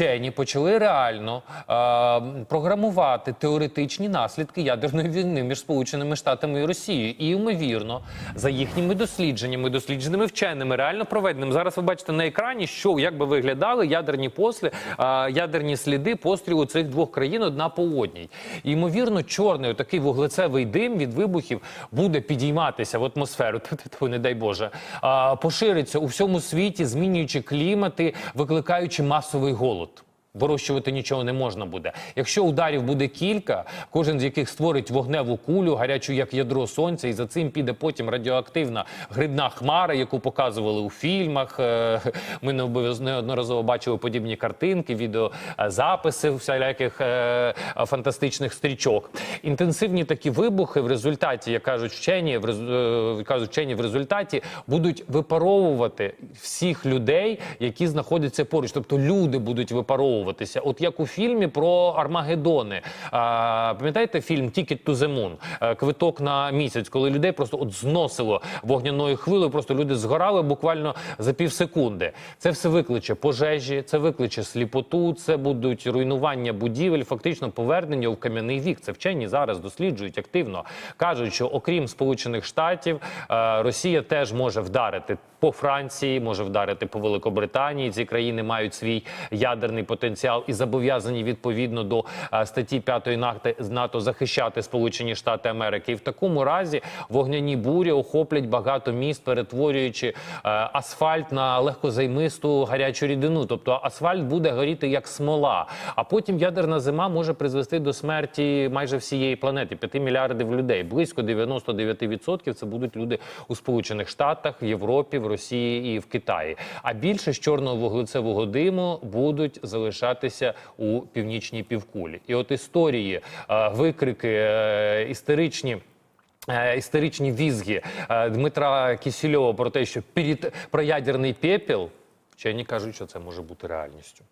вчені почали реально е, програмувати теоретичні наслідки ядерної війни між Сполученими Штатами і Росією. І ймовірно, за їхніми дослідженнями, дослідженими вченими, реально проведеними. Зараз ви бачите на екрані, що як би виглядали ядерні после, е, ядерні сліди пострілу цих двох країн одна по одній. І, ймовірно, чорний такий вуглецевий дим від вибухів буде підійматися в атмосферу. Тьфу-тьфу, не дай Боже, а, пошириться у всьому світі, змінюючи клімати, викликаючи масовий голод. Вирощувати нічого не можна буде. Якщо ударів буде кілька, кожен з яких створить вогневу кулю, гарячу як ядро сонця, і за цим піде потім радіоактивна грибна хмара, яку показували у фільмах. Е, Ми неодноразово бачили подібні картинки, відеозаписи всіляких е, фантастичних стрічок. Інтенсивні такі вибухи в результаті, як кажуть вчені, в е, кажуть вчені, в результаті будуть випаровувати всіх людей, які знаходяться поруч. Тобто люди будуть випаровуватися. От як у фільмі про Армагеддони. А, пам'ятаєте фільм Ticket to the Moon? Е, Квиток на місяць, коли людей просто от зносило вогняною хвилею, просто люди згорали буквально за пів секунди. Це все викличе пожежі, це викличе сліпоту, це будуть руйнування будівель, фактично повернення в кам'яний вік. Це вчені зараз досліджують активно. кажуть, що окрім Сполучених Штатів, е, Росія теж може вдарити по Франції, може вдарити по Великобританії. Ці країни мають свій ядерний потенціал і зобов'язані відповідно до е, статті 5 НАТО, захищати Сполучені Штати Америки. І в такому разі вогняні бурі охоплять багато міст, перетворюючи е, асфальт на легкозаймисту гарячу рідину. Тобто асфальт буде горіти як смола. А потім ядерна зима може призвести до смерті майже всієї планети 5 мільярдів людей. Близько 99% це будуть люди у Сполучених Штатах, в Європі, в Росії і в Китаї. А більше з чорного вуглецевого диму будуть залишатися у північній півкулі. І от історії, е, викрики, е, істеричні. е, Історичні візги Дмитра Кісільова про те, що перед про ядерний пепел, вчені кажуть, що це може бути реальністю.